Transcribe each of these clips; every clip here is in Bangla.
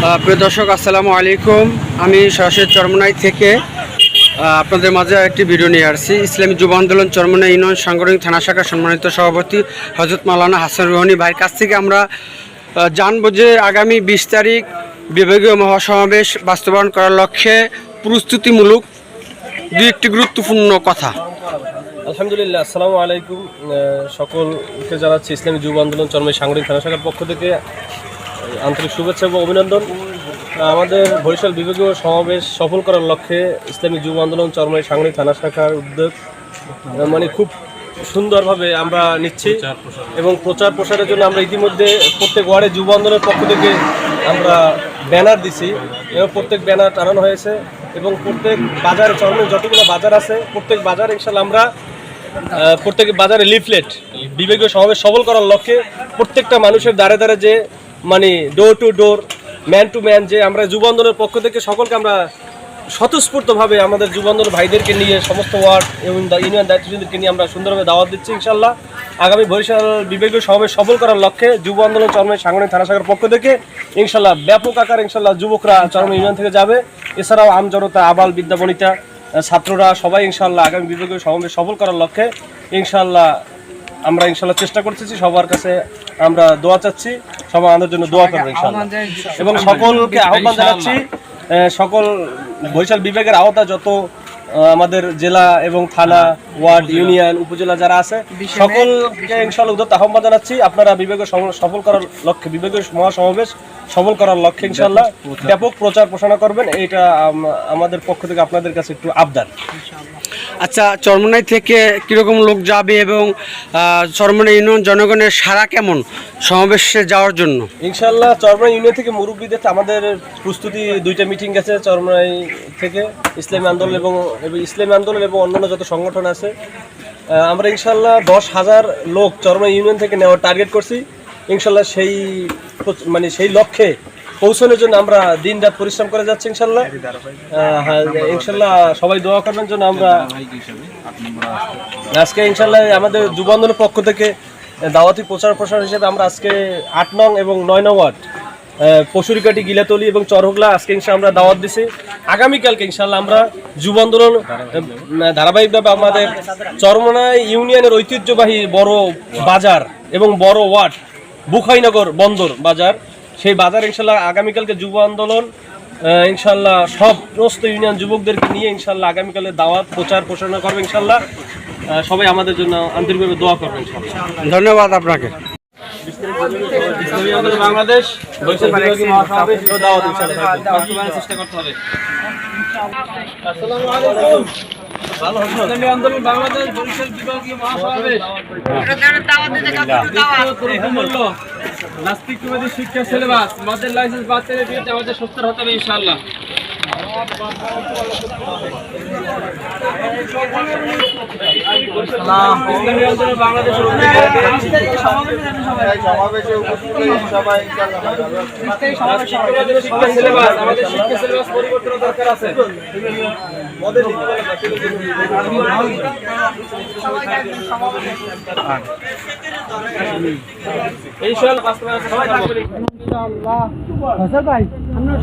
প্রিয় দর্শক, আসসালামু আলাইকুম। আমি সরাসরি চরমনাই থেকে আপনাদের মাঝে একটি ভিডিও নিয়ে আসছি। ইসলামী যুব আন্দোলন, চরমনাই ইউনিয়ন, সাংগঠনিক থানা শাখার সম্মানিত সভাপতি হজরত মাওলানা হাসান রোহানি ভাইয়ের কাছ থেকে আমরা জানব যে আগামী বিশ তারিখ বিভাগীয় মহাসমাবেশ বাস্তবায়ন করার লক্ষ্যে প্রস্তুতিমূলক দুই একটি গুরুত্বপূর্ণ কথা। আলহামদুলিল্লাহ, আসসালামু আলাইকুম। সকলকে জানাচ্ছি, ইসলামী যুব আন্দোলন চরমে সাংগঠনিক থানা শাখার পক্ষ থেকে। আন্তরিক শুভেচ্ছা এবং অভিনন্দন। আমাদের বরিশাল বিভাগীয় সমাবেশ সফল করার লক্ষ্যে ইসলামী যুব আন্দোলন চরমে সাংগঠনিক থানা শাখার উদ্যোগ মানে খুব সুন্দরভাবে আমরা নিচ্ছি এবং প্রচার প্রসারের জন্য আমরা ইতিমধ্যে প্রত্যেক ওয়ার্ডে যুব আন্দোলনের পক্ষ থেকে আমরা ব্যানার দিছি। এবং প্রত্যেক ব্যানার টানানো হয়েছে এবং প্রত্যেক বাজারে চরমে যতগুলো বাজার আছে, প্রত্যেক বাজার ইনশাল্লাহ আমরা প্রত্যেক বাজারে লিফলেট বিবেকীয় সমাবেশ সবল করার লক্ষ্যে প্রত্যেকটা মানুষের দ্বারে দ্বারে যে মানে door to door man to man যে আমরা যুব আন্দোলনের পক্ষ থেকে সকলকে আমরা স্বতঃস্ফূর্তভাবে আমাদের যুব আন্দোলন ভাইদেরকে নিয়ে সমস্ত ওয়ার্ড এবং ইউনিয়ন দায়িত্বশীলদেরকে নিয়ে আমরা সুন্দরভাবে দাওয়াত দিচ্ছি ইনশাল্লাহ আগামী বরিশাল বিবেকীয় সমাবেশ সফল করার লক্ষ্যে যুব আন্দোলন চরমে সাংগঠনিক থানা শাখার পক্ষ থেকে ইনশাল্লাহ ব্যাপক আকার ইনশাল্লাহ যুবকরা চরম ইউনিয়ন থেকে যাবে। এছাড়াও আমজনতা আবাল বিদ্যা বনিতা আহ, ছাত্ররা সবাই ইনশাল্লাহ আগামী বিবেকীয় সমাবেশ সফল করার লক্ষ্যে ইনশাল্লাহ আমরা ইনশাল্লাহ চেষ্টা করতেছি সবার কাছে আমরা দোয়া চাচ্ছি সবাই আমাদের জন্য দোয়া করবে ইনশাল্লাহ। এবং সকলকে আহ্বান জানাচ্ছি সকল বরিশাল বিভাগের আওতা যত আমাদের জেলা এবং থানা ওয়ার্ড ইউনিয়ন উপজেলা যারা আছে সকলকে ইনশাল্লাহ উদ্যত আহ্বান জানাচ্ছি আপনারা বিভাগীয় সফল করার লক্ষ্যে বিভাগীয় মহাসমাবেশ সফল করার লক্ষ্যে ইনশাল্লাহ ব্যাপক প্রচার। প্রসারণা করবেন এটা আমাদের পক্ষ থেকে আপনাদের কাছে একটু আবদার। আচ্ছা চরমনাই থেকে কীরকম লোক যাবে এবং চরমনাই ইউনিয়ন জনগণের সারা কেমন সমাবেশে যাওয়ার জন্য? ইনশাল্লাহ চরমরাই ইউনিয়ন থেকে মুরব্বীদের আমাদের প্রস্তুতি, দুইটা মিটিং গেছে চরমরাই থেকে, ইসলামী আন্দোলন এবং ইসলামী আন্দোলন এবং অন্যান্য যত সংগঠন আছে। আমরা ইনশাল্লাহ দশ হাজার লোক চরমরাই ইউনিয়ন থেকে নেওয়ার টার্গেট করছি। ইনশাল্লাহ সেই মানে সেই লক্ষ্যে পৌঁছানোর জন্য আমরা দিন রাত পরিশ্রম করে যাচ্ছি ইনশাল্লাহ হ্যাঁ, ইনশাল্লাহ সবাই দোয়া করবেন জন্য আমরা আজকে ইনশাল্লাহ আমাদের যুব আন্দোলনের পক্ষ থেকে দাওয়াতি প্রচার প্রসার হিসেবে আমরা আজকে আট নং এবং নয় নং ওয়ার্ড পশুরিকাটি গিলাতলি এবং চরহগলা আজকে ইনশা আমরা দাওয়াত দিছি। আগামীকালকে ইনশাল্লাহ আমরা যুব আন্দোলন ধারাবাহিকভাবে আমাদের চরমনাই ইউনিয়নের ঐতিহ্যবাহী বড় বাজার এবং বড় ওয়ার্ড বুখাইনগর বন্দর বাজার। সেই বাজার ইনশাল্লাহ আগামীকালকে যুব আন্দোলন ইনশাল্লাহ সব সমস্ত ইউনিয়ন যুবকদেরকে নিয়ে ইনশাল্লাহ আগামীকালে দাওয়াত প্রচার প্রসারণা করবে ইনশাল্লাহ। সবাই আমাদের জন্য আন্তরিকভাবে দোয়া করবেন ইনশাল্লাহ। ধন্যবাদ আপনাকে। বাংলাদেশ বরিশাল বিভাগীয় মহাসমাবেশ ও দাওয়াত ইনশাআল্লাহ বাস্তবায়নের চেষ্টা করতে হবে। আসসালামু আলাইকুম। ইসলামী আন্দোলন বাংলাদেশ বরিশাল বিভাগীয় মহাসমাবেশ। মূল্য নাস্তিকবাদী শিক্ষা সিলেবাস, মদের লাইসেন্স বাতিলের আমাদের সুস্থ হতে হবে ইনশাআল্লাহ। সিলেবাস, আমাদের শিক্ষা সিলেবাস পরিবর্তন দরকার আছে।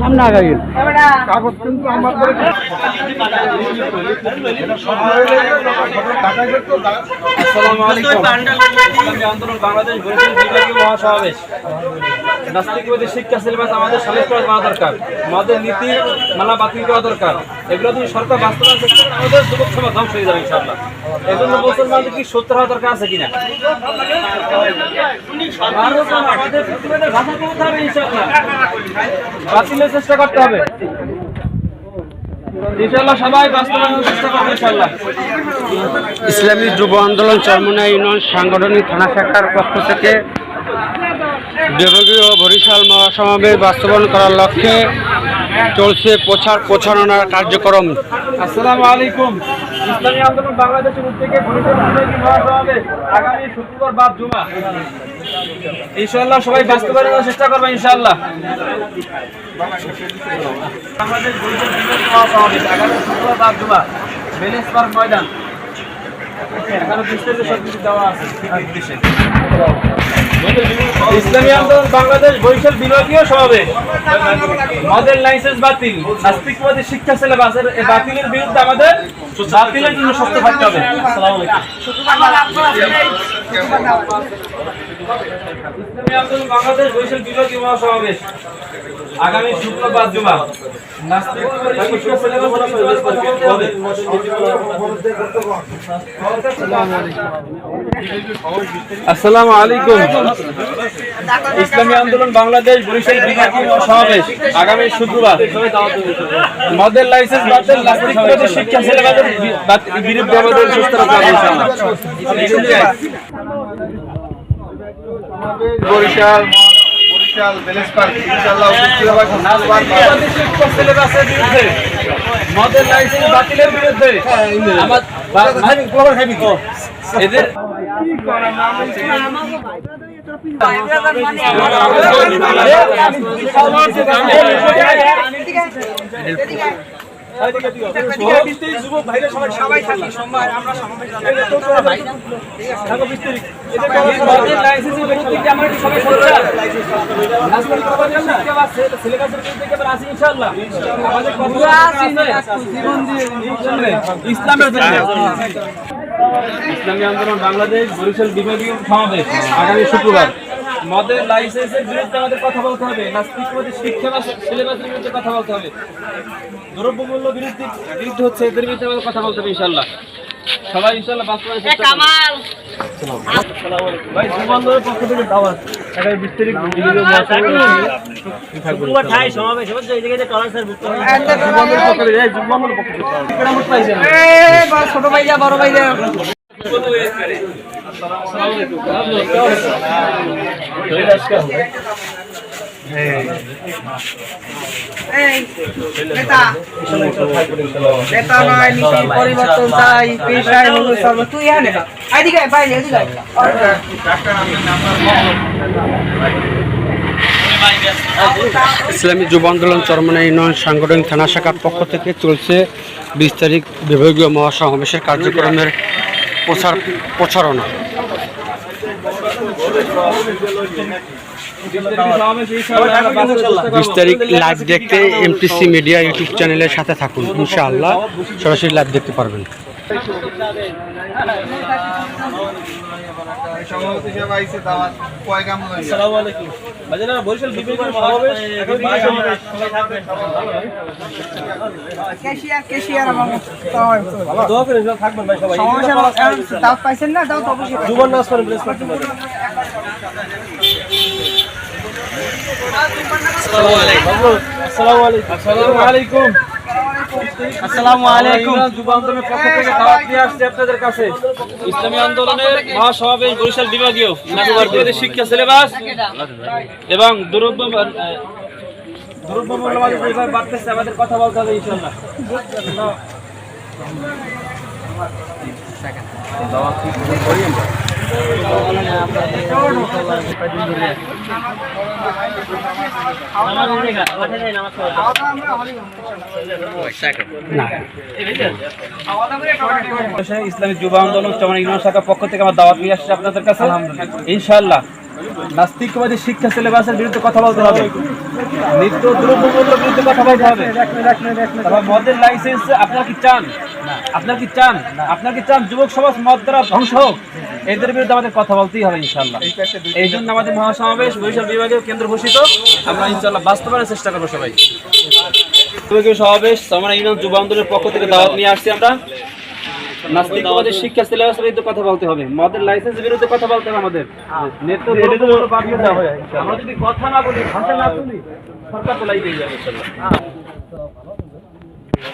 সামনে আগাইন আসসালামু আলাইকুম। আন্দোলন বাংলাদেশ মহাসমাবেশ। নাস্তিকবাদী শিক্ষা সিলেবাস আমাদের সালিশ করা করা দরকার, আমাদের নীতি মালা বাতিল করা দরকার, এগুলো যদি সরকার বাস্তবায়ন করতে আমাদের যুবক সভা ধ্বংস হয়ে যাবে ইনশাআল্লাহ। এজন্য মুসলমানদের কি সত্য হওয়া দরকার আছে কিনা? বাতিলের চেষ্টা করতে হবে। ইসলামী যুব আন্দোলন চরমনাই ইউনিয়ন সাংগঠনিক থানা শাখার পক্ষ থেকে বিভাগীয় বরিশাল মহাসমাবেশ বাস্তবায়ন করার লক্ষ্যে চলছে প্রচার প্রচারণার কার্যক্রম। আসসালামু আলাইকুম। ইসলামী আন্দোলন বাংলাদেশের উদ্যোগে আগামী শুক্রবার বাদ জুমা। সবাই বাস্তবায়নের চেষ্টা করবে ইনশাআল্লাহ। বাংলাদেশ বরিশাল মহাসমাবেশ আগামী শুক্রবার বাদ জুমা। বেলেস পার্ক ময়দান। এখানে দেওয়া আছে। ইসলামী আন্দোলন বাংলাদেশ বরিশাল বিভাগীয় সমাবেশ আমাদের লাইসেন্স বাতিল। নাস্তিকবাদী শিক্ষা সিলেবাসের বাতিলের বিরুদ্ধে আমাদের বাতিলের জন্য শক্ত থাকতে হবে। ইসলামী আন্দোলন বাংলাদেশ বরিশাল বিভাগীয় মহাসমাবেশ। আগামী শুক্রবার জুমা আসসালামু আলাইকুম। ইসলামী আন্দোলন বাংলাদেশ বরিশাল বিভাগীয় সমাবেশ আগামী শুক্রবার। মদের লাইসেন্স বাতিল নাস্তিকবাদী শিক্ষা সিলেবাসের বিরুদ্ধে আমাদের সুস্থ রাখা ইনশাআল্লাহ। বরিশাল বরিশাল ব্যালেন্স পার্ক ইনশাআল্লাহ শিক্ষা সিলেবাসের বিরুদ্ধে। মদের লাইসেন্স বাতিলের বিরুদ্ধে। আমার এদের কি আমরা কি ইসলামী আন্দোলন বাংলাদেশ বরিশাল বিভাগীয় সমাবেশ আগামী শুক্রবার। মদের লাইসেন্সের বিরুদ্ধে আমাদের কথা বলতে হবে নাস্তিকবাদী শিক্ষা বা সিলেবাসের বিরুদ্ধে কথা বলতে হবে। দ্রব্যমূল্য বিরুদ্ধে বিরুদ্ধে হচ্ছে এদের বিরুদ্ধে আমাদের কথা বলতে হবে ইনশাল্লাহ সবাই ইনশাল্লাহ বাস্তবায়ন চেষ্টা। ভাই যুববন্ধনের পক্ষ থেকে দাওয়াত। এখানে বিস্তারিত ভিডিও যুববন্ধনের পক্ষ থেকে এই যুববন্ধনের পক্ষ থেকে কেরামত পাইছেন ছোট ভাইয়া বড় ভাইয়া। পরিবর্তন চাই পেশায় তুই হ্যাঁ এদিকে বাইরে ইসলামী যুব আন্দোলন চরমনাই ইউনিয়ন সাংগঠনিক থানা শাখার পক্ষ থেকে চলছে বিশ তারিখ বিভাগীয় মহাসমাবেশের কার্যক্রমের প্রচার প্রচারণা। বিশ তারিখ লাইভ দেখতে এমটিসি মিডিয়া ইউটিউব চ্যানেলের সাথে থাকুন, ইনশাআল্লাহ সরাসরি লাইভ দেখতে পারবেন। বরিশাল বিভাগীয় সমাবেশ ক্যাশিয়ার ক্যাশিয়ার আমার দোয়া করেন থাকবেন ভাই সবাই সমস্যা নেই, পাইছেন না দাও তো অবশ্যই। জুবন করেন প্রেস করতে পারেন আসসালামু আলাইকুম আসসালামু আলাইকুম আসসালামু আলাইকুম। যুব আন্দোলনের পক্ষ থেকে দাওয়াত নিয়ে আসছে আপনাদের কাছে। ইসলামী আন্দোলনের মহাসমাবেশ বরিশাল বিভাগীয় শিক্ষা সিলেবাস এবং দ্রব্য দ্রব্য মূল্যবাদী পরিবার বাড়তেছে আমাদের কথা বলতে হবে ইনশাআল্লাহ। ইসলামী যুব আন্দোলন চমন ইউনিয়ন শাখার পক্ষ থেকে আমার দাওয়াত নিয়ে আসছে আপনাদের কাছে। ইনশাআল্লাহ নাস্তিকবাদী শিক্ষা সিলেবাসের বিরুদ্ধে কথা বলতে হবে। নিত্য দ্রব্যমূল্যের বিরুদ্ধে কথা বলতে হবে। তারপর মদের লাইসেন্স আপনার কি চান? আপনার কি চান? আপনার কি চান? যুবক সমাজ মদ দ্বারা ধ্বংস হোক? এদের বিরুদ্ধে আমাদের কথা বলতেই হবে ইনশাআল্লাহ। এই জন্য আমাদের মহাসমাবেশ বরিশাল বিভাগীয় কেন্দ্র ঘোষিত। আমরা ইনশাআল্লাহ বাস্তবায়নের চেষ্টা করব সবাই। বিভাগীয় সমাবেশ ইউনিয়ন যুব আন্দোলনের পক্ষ থেকে দাওয়াত নিয়ে আসছি আমরা। নাস্তিকবাদী শিক্ষা সিলেবাসের বিরুদ্ধে কথা বলতে হবে। মদের লাইসেন্সের বিরুদ্ধে কথা বলতে হবে আমাদের। হয় আমরা যদি কথা না বলি ভাষা না তুলি সরকার তো লাইতেই যাবে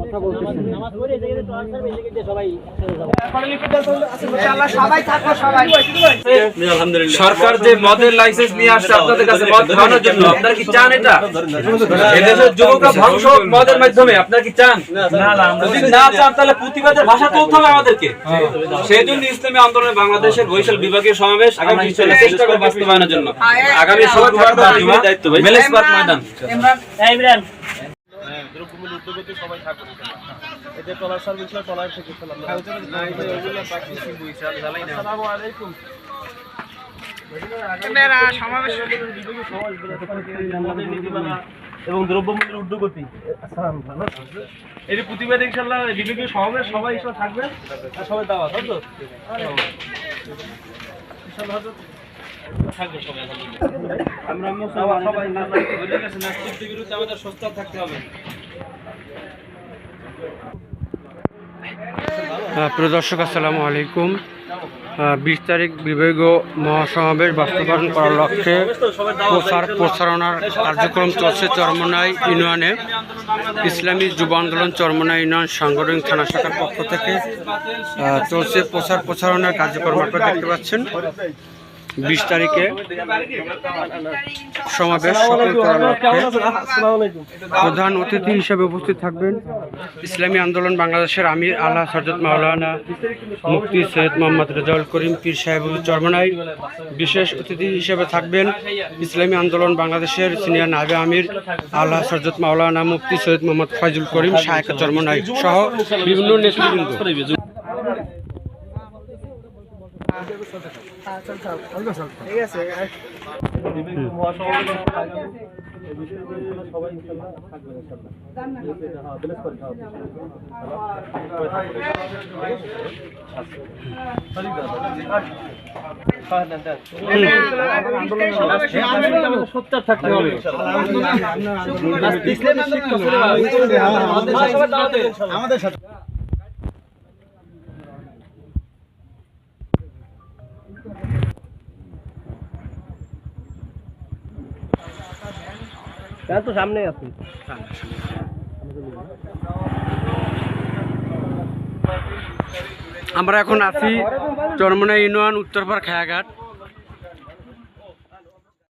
কথা বলতেছেন। সরকার যে মদের লাইসেন্স নিয়ে আসছে আপনাদের কাছে মদ খাওয়ানোর জন্য আপনারা কি চান এটা? এদেশের যুবকরা ধ্বংস মদের মাধ্যমে আপনারা কি চান? যদি না চান তাহলে প্রতিবাদের ভাষা তুলতে হবে আমাদেরকে। সেই জন্য ইসলামী আন্দোলনে বাংলাদেশের বরিশাল বিভাগীয় সমাবেশ আগামী চেষ্টা করব বাস্তবায়নের জন্য। আগামী শুক্রবার মেলেস পার্ক ময়দান। ইমরান দ্রব্যমূল্য উদ্যোগতে সবাই থাকবে এতে ট্রলার সার্ভিস না ট্রলার থেকে আসসালামু আলাইকুম। মেরা সমাবেশ। আমাদের নীতিমালা এবং দ্রব্যমূল্যের উদ্যোগতি। যে প্রতিবাদ ইনশাল্লাহ বিবেকীয় সমাবেশ সবাই ইনশাল্লাহ থাকবেন। আর সবাই দাওয়া তাই তো থাকবে আমরা সবাই আমাদের সোচ্চার থাকতে হবে। আহ, প্রিয় দর্শক আসসালামু আলাইকুম। বিশ তারিখ বিবেগ মহাসমাবেশ বাস্তবায়ন করার লক্ষ্যে প্রচার প্রচারণার কার্যক্রম চলছে চরমনাই ইউনিয়নে। ইসলামী যুব আন্দোলন চরমনাই ইউনিয়ন সাংগঠনিক থানা শাখার পক্ষ থেকে চলছে প্রচার প্রচারণার কার্যক্রম আপনারা দেখতে পাচ্ছেন। বিশ তারিখে সমাবেশ সফল করার প্রধান অতিথি হিসেবে উপস্থিত থাকবেন ইসলামী আন্দোলন বাংলাদেশের আমির আল্লাহ সরজত মাওলানা মুফতি সৈয়দ মোহাম্মদ রেজাউল করিম পীর সাহেব চরমনাই। বিশেষ অতিথি হিসেবে থাকবেন ইসলামী আন্দোলন বাংলাদেশের সিনিয়র নাবে আমির আল্লাহ সরজত মাওলানা মুফতি সৈয়দ মোহাম্মদ ফয়জুল করিম শাহেক চরমনাই সহ বিভিন্ন নেতৃবৃন্দ। ঠিক থাকতে হবে আমাদের সাথে। তো সামনে আছে। আমরা এখন আছি চরমনা ইউনিয়ন উত্তরপাড় খায়াঘাট।